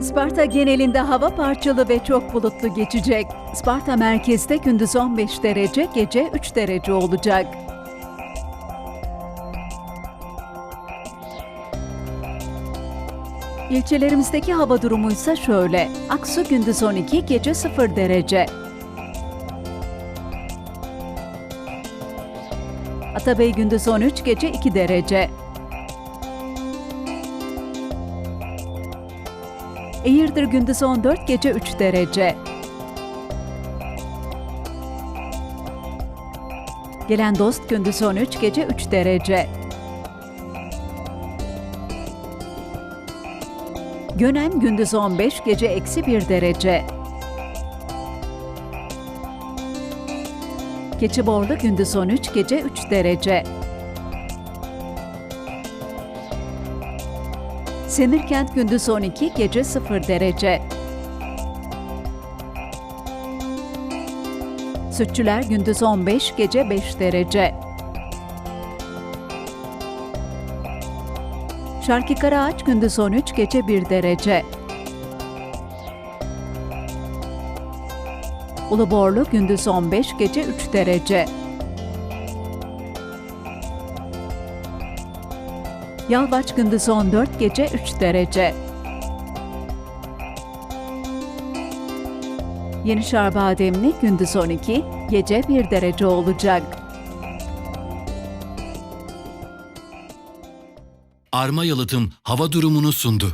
Isparta genelinde hava parçalı ve çok bulutlu geçecek. Isparta merkezde gündüz 15 derece, gece 3 derece olacak. İlçelerimizdeki hava durumu ise şöyle. Aksu gündüz 12, gece 0 derece. Atabey gündüz 13, gece 2 derece. Eğirdir gündüz 14, gece 3 derece. Gelen dost gündüz 13, gece 3 derece. Gönen gündüz 15, gece eksi 1 derece. Keçiborlu gündüz 13, gece 3 derece. Semirkent gündüz 12, gece 0 derece. Sütçüler gündüz 15, gece 5 derece. Şarkı Karaağaç gündüz 13, gece 1 derece. Uluborlu gündüz 15, gece 3 derece. Yalvaç gündüz 14, gece 3 derece. Yenişehir Bademli gündüz 12, gece 1 derece olacak. Arma Yalıtım hava durumunu sundu.